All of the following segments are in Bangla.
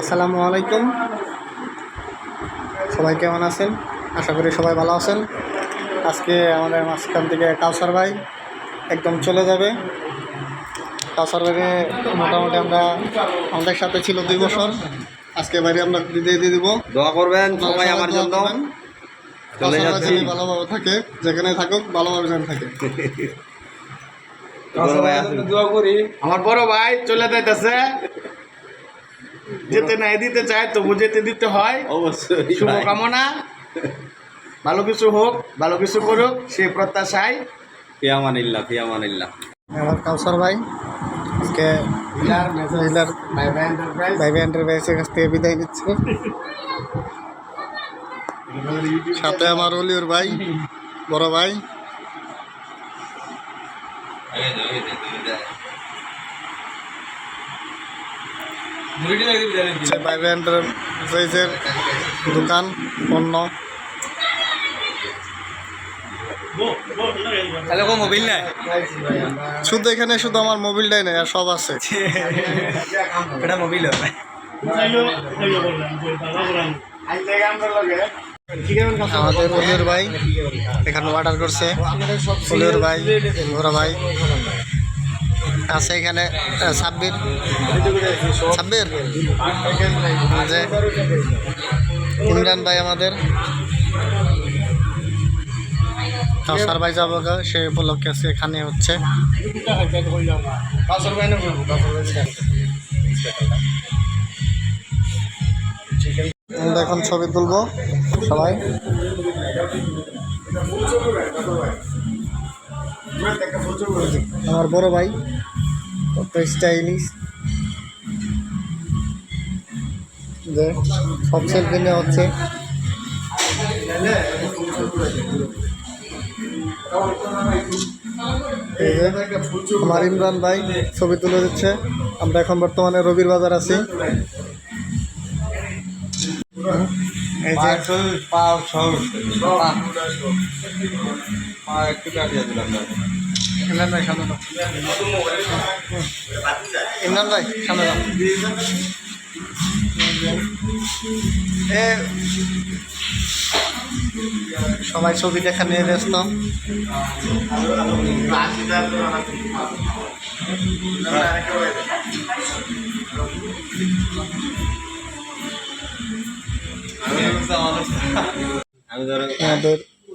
আসসালামু আলাইকুম। সবাই কেমন আছেন? আশা করি সবাই ভালো আছেন। আজকে আমাদের মাঝখান থেকে কাউসার ভাই একদম চলে যাবে। কাউসার ভাইকে মোটামুটি আমরা আমাদের সাথে ছিল দুই বছর। আজকে বাইরে আমরা বিদায় দিয়ে দিব। দোয়া করবেন সবাই আমার জন্য। চলে যাচ্ছি। ভালোভাবে থাকে যেখানে থাকুক ভালোভাবে যেন থাকে। আমার বড় ভাই চলে যাইতেছে। যেতে নাই দিতে চায় তবু যেতে দিতে হয়। অবশ্যই। শুভকামনা ভালো কিছু হোক ভালো কিছু করুক সেই প্রত্যাশায়। ফিয়ামানিল্লাহ ফিয়ামানিল্লাহ। আমার কাউসার ভাই আজকে মহিলার ভাই ভাই এন্টারপ্রাইজের কাছ থেকে বিদায় নিচ্ছে। সাথে আমার অলিউর ভাই বড় ভাই। ভাই এন্টারপ্রাইজের দোকান পণ্য তাহলে কোনো মোবিল নাই? শুধু এখানে শুধু আমার মোবিলটাই নেই আর সব আছে। এটা মোবিল আমাদের অলিউর ভাই এখানে অর্ডার করছে। অলিউর ভাই বড় ভাই। আছে এখানে সাব্বির সাব্বির যে ইমরান ভাই আমাদের। কাউসার ভাই যাব সে উপলক্ষে আজকে এখানে হচ্ছে। এখন ছবি তুলবো, সবাই। আমার বড় ভাই, কত স্টাইলিশ সব সেলফি নেওয়া হচ্ছে। আমার ইমরান ভাই ছবি তুলে দিচ্ছে। আমরা এখন বর্তমানে রবির বাজার আছি। এই যে ইমরান ভাই সামনে ইমরান ভাই সামনে দাও। এ সবাই ছবি দেখা নিয়ে ব্যস্ত আমি ধরো আমাদের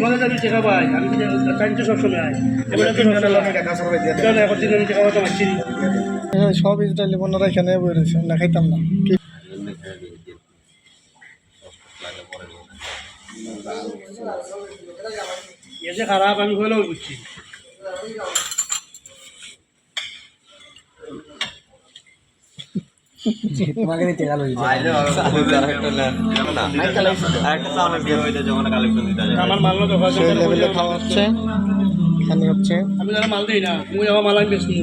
তোমাদের আমি টেকা পাই আমি টাইম তো সবসময় আয়। সবসময় এখন দিন আমি টেকা হ্যাঁ, সব ইসরায়েলি বোনেরা এখানে বই রয়েছে না খাইতাম না। এসে খারাপ আমি হলেও বুঝছি। কালেকশন দিতে যায় আমার মাল তো খাওয়া হচ্ছে এখানে হচ্ছে আমি যারা মাল দিই না মুই আমার মাল আমি বেশি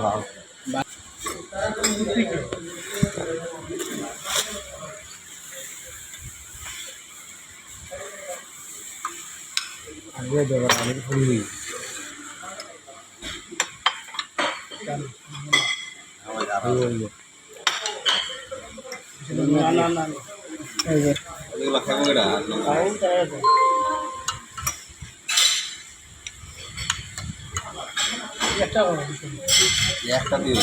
খাওয়া না না না এই যে এগুলো খাব কেটা একটা দিয়ে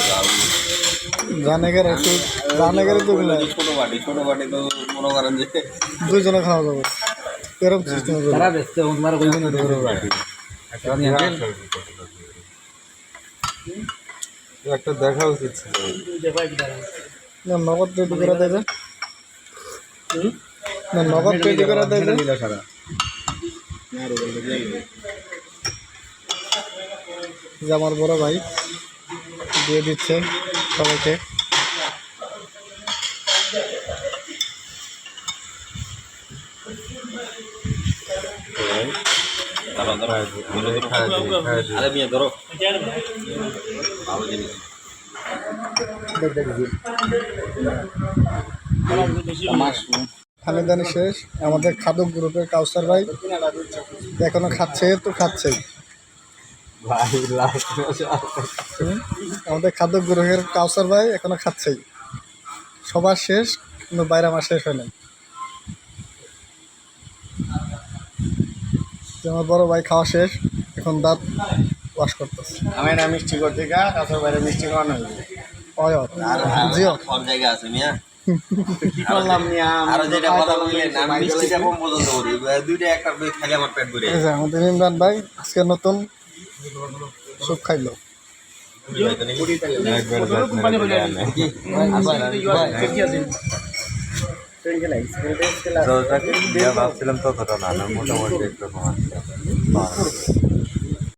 একটু তো ছোট বাটি ছোট বাটি তো মনে করেন যে দুইজনে খাওয়া যাবে। এরকম সিস্টেম তারা ব্যস্ত তোমার কইব না তো করো একটা দেখা উচিত ছিল। না নগদ তৈরি করে দেবে না নগদ তৈরি করে দেবে যে আমার বড় ভাই দিয়ে দিচ্ছে সবাইকে। খানিদানি শেষ। আমাদের খাদক গ্রুপের কাউসার ভাই এখনও খাচ্ছে তো খাচ্ছেই। হুম, আমাদের খাদক গ্রুপের কাউসার ভাই এখনও খাচ্ছেই। সবার শেষ কিন্তু বাইরে আমার শেষ হয় নাই। আমার বড় ভাই খাওয়া শেষ এখন দাঁত ওয়াশ করতেছে। আমি না মিষ্টি করতে গা কাছের বাইরে মিষ্টি খাওয়ানো জিও। জায়গা আছে মিয়া। কি করলাম নিয়া আরও যেটা কথা বললেন আমি মিষ্টিটা কম পছন্দ করি। দুইটা একটা বই আমার পেট ভরে। আমাদের ইমরান ভাই আজকে নতুন স্যুপ খাইলো। ভাবছিলাম ততটা না মোটামুটি একটু